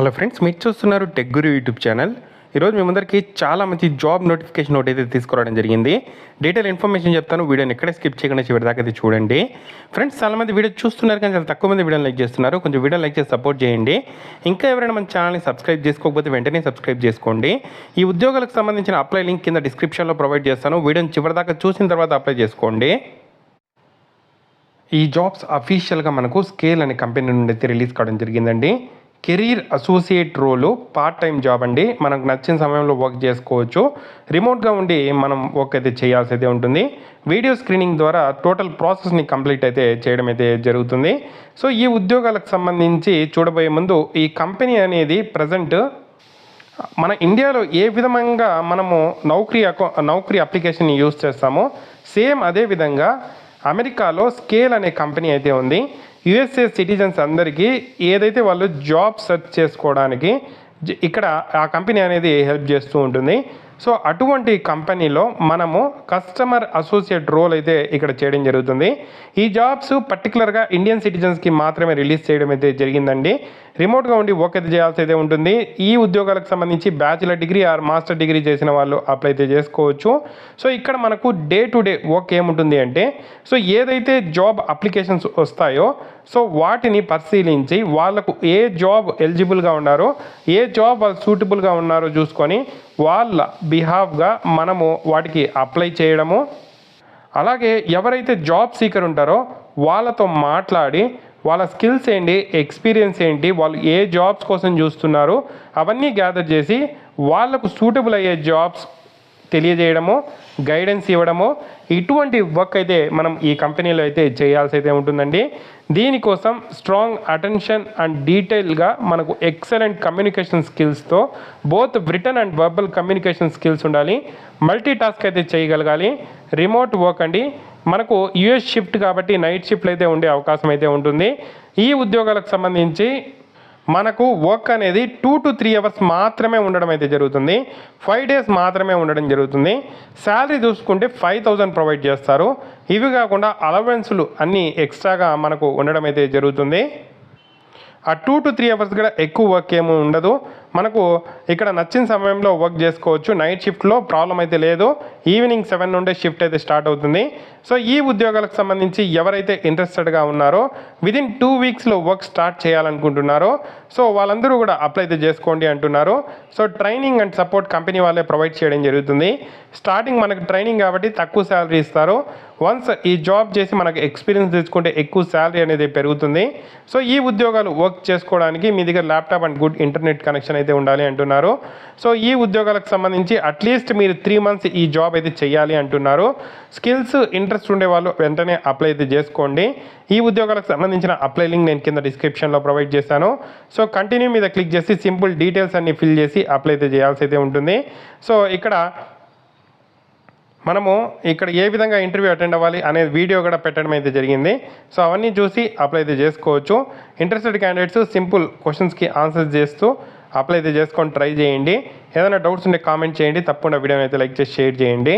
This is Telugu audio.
హలో ఫ్రెండ్స్ మీరు చూస్తున్నారు టెక్ గురు యూట్యూబ్ ఛానల్. ఈరోజు మీ ముందరికి చాలా మంచి జాబ్ నోటిఫికేషన్ ఒకటి అయితే తీసుకురావడం జరిగింది. డీటెయిల్ ఇన్ఫర్మేషన్ చెప్తాను వీడియోని ఎక్కడ స్కిప్ చేయకుండా చివరి దాకా అయితే చూడండి. ఫ్రెండ్స్ చాలా మంది వీడియో చూస్తున్నారు కానీ చాలా తక్కువ మంది వీడియోని లైక్ చేస్తున్నారు. కొంచెం వీడియో లైక్ చేసి సపోర్ట్ చేయండి. ఇంకా ఎవరైనా మన ఛానల్ని సబ్స్క్రైబ్ చేసుకోకపోతే వెంటనే సబ్స్క్రైబ్ చేసుకోండి. ఈ ఉద్యోగాలకు సంబంధించిన అప్లై లింక్ కింద డిస్క్రిప్షన్లో ప్రొవైడ్ చేస్తాను. వీడియోని చివరి దాకా చూసిన తర్వాత అప్లై చేసుకోండి. ఈ జాబ్స్ అఫీషియల్గా మనకు స్కేల్ అనే కంపెనీ నుండి అయితే రిలీజ్ కావడం జరిగిందండి. Career associate role part time job అండి. మనకు నచ్చిన సమయంలో వర్క్ చేసుకోవచ్చు. రిమోట్గా ఉండి మనం వర్క్ అయితే చేయాల్సి అయితే ఉంటుంది. వీడియో స్క్రీనింగ్ ద్వారా టోటల్ ప్రాసెస్ని కంప్లీట్ అయితే చేయడం అయితే జరుగుతుంది. సో ఈ ఉద్యోగాలకు సంబంధించి చూడబోయే ముందు ఈ కంపెనీ అనేది ప్రజెంట్ మన ఇండియాలో ఏ విధంగా మనము నౌకరీ అకౌ నౌకరీ అప్లికేషన్ యూజ్ చేస్తామో సేమ్ అదే విధంగా అమెరికాలో స్కేల్ అనే కంపెనీ అయితే ఉంది. యుఎస్ఏ సిటిజన్స్ అందరికీ ఏదైతే వాళ్ళు జాబ్ సెర్చ్ చేసుకోవడానికి జ- ఇక్కడ ఆ కంపెనీ అనేది హెల్ప్ చేస్తూ ఉంటుంది. సో అటువంటి కంపెనీలో మనము కస్టమర్ అసోసియేట్ రోల్ అయితే ఇక్కడ చేయడం జరుగుతుంది. ఈ జాబ్స్ పర్టికులర్గా ఇండియన్ సిటిజన్స్కి మాత్రమే రిలీజ్ చేయడం అయితే జరిగిందండి. రిమోట్గా ఉండి ఓకే అయితే చేయాల్సి అయితే ఉంటుంది. ఈ ఉద్యోగాలకు సంబంధించి bachelor degree or master degree చేసిన వాళ్ళు అప్లై అయితే చేసుకోవచ్చు. సో ఇక్కడ మనకు డే టు డే వర్క్ ఏముంటుంది అంటే సో ఏదైతే జాబ్ అప్లికేషన్స్ వస్తాయో సో వాటిని పరిశీలించి వాళ్ళకు ఏ జాబ్ ఎలిజిబుల్గా ఉన్నారో ఏ జాబ్ వాళ్ళు సూటబుల్గా ఉన్నారో చూసుకొని వాళ్ళ బిహావ్గా మనము వాటికి అప్లై చేయడము. అలాగే ఎవరైతే జాబ్ సీకర్ ఉంటారో వాళ్ళతో మాట్లాడి వాళ్ళ స్కిల్స్ ఏంటి ఎక్స్పీరియన్స్ ఏంటి వాళ్ళు ఏ జాబ్స్ కోసం చూస్తున్నారు అవన్నీ గ్యాదర్ చేసి వాళ్ళకు సూటబుల్ అయ్యే జాబ్స్ తెలియజేయడము గైడెన్స్ ఇవ్వడము ఇటువంటి వర్క్ అయితే మనం ఈ కంపెనీలో అయితే చేయాల్సి అయితే ఉంటుందండి దీనికోసం స్ట్రాంగ్ అటెన్షన్ అండ్ డీటెయిల్గా మనకు excellent communication స్కిల్స్తో both written and verbal communication skills ఉండాలి. మల్టీ టాస్క్ అయితే చేయగలగాలి. రిమోట్ వర్క్ అండి. మనకు యుఎస్ షిఫ్ట్ కాబట్టి నైట్ షిఫ్ట్లు అయితే ఉండే అవకాశం అయితే ఉంటుంది. ఈ ఉద్యోగాలకు సంబంధించి మనకు వర్క్ అనేది టూ టు త్రీ అవర్స్ మాత్రమే ఉండడం అయితే జరుగుతుంది. ఫైవ్ డేస్ మాత్రమే ఉండడం జరుగుతుంది. శాలరీ చూసుకుంటే ఫైవ్ థౌజండ్ ప్రొవైడ్ చేస్తారు. ఇవి కాకుండా అలవెన్సులు అన్నీ ఎక్స్ట్రాగా మనకు ఉండడం అయితే జరుగుతుంది. ఆ టూ టు త్రీ అవర్స్ కూడా ఎక్కువ వర్క్ ఏమి ఉండదు. మనకు ఇక్కడ నచ్చిన సమయంలో వర్క్ చేసుకోవచ్చు. నైట్ షిఫ్ట్లో ప్రాబ్లం అయితే లేదు. ఈవినింగ్ సెవెన్ నుండే షిఫ్ట్ అయితే స్టార్ట్ అవుతుంది. సో ఈ ఉద్యోగాలకు సంబంధించి ఎవరైతే ఇంట్రెస్టెడ్గా ఉన్నారో విదిన్ టూ వీక్స్లో వర్క్ స్టార్ట్ చేయాలనుకుంటున్నారో సో వాళ్ళందరూ కూడా అప్లై అయితే చేసుకోండి అంటున్నారు. So training and support company వాళ్ళే ప్రొవైడ్ చేయడం జరుగుతుంది. స్టార్టింగ్ మనకు ట్రైనింగ్ కాబట్టి తక్కువ శాలరీ ఇస్తారు. వన్స్ ఈ జాబ్ చేసి మనకు ఎక్స్పీరియన్స్ తెచ్చుకుంటే ఎక్కువ శాలరీ అనేది పెరుగుతుంది. సో ఈ ఉద్యోగాలు వర్క్ చేసుకోవడానికి మీ దగ్గర laptop and good internet connection అయితే ఉండాలి అంటున్నారు. సో ఈ ఉద్యోగాలకు సంబంధించి అట్లీస్ట్ మీరు త్రీ మంత్స్ ఈ జాబ్ అయితే చేయాలి అంటున్నారు. స్కిల్స్ ఇంట్రెస్ట్ ఉండే వాళ్ళు వెంటనే అప్లై అయితే చేసుకోండి. ఈ ఉద్యోగాలకు సంబంధించిన అప్లై లింక్ నేను కింద డిస్క్రిప్షన్లో ప్రొవైడ్ చేశాను. సో కంటిన్యూ మీద క్లిక్ చేసి సింపుల్ డీటెయిల్స్ అన్ని ఫిల్ చేసి అప్లై అయితే చేయాల్సి అయితే ఉంటుంది. సో ఇక్కడ మనము ఇక్కడ ఏ విధంగా ఇంటర్వ్యూ అటెండ్ అవ్వాలి అనే వీడియో కూడా పెట్టడం అయితే జరిగింది. సో అవన్నీ చూసి అప్లై అయితే చేసుకోవచ్చు. ఇంట్రెస్టెడ్ క్యాండిడేట్స్ సింపుల్ క్వశ్చన్స్కి ఆన్సర్స్ చేస్తూ అప్లై అయితే చేసుకొని ట్రై చేయండి. ఏదైనా డౌట్స్ ఉంటే కామెంట్ చేయండి. తప్పకుండా వీడియోని అయితే లైక్ చేసి షేర్ చేయండి.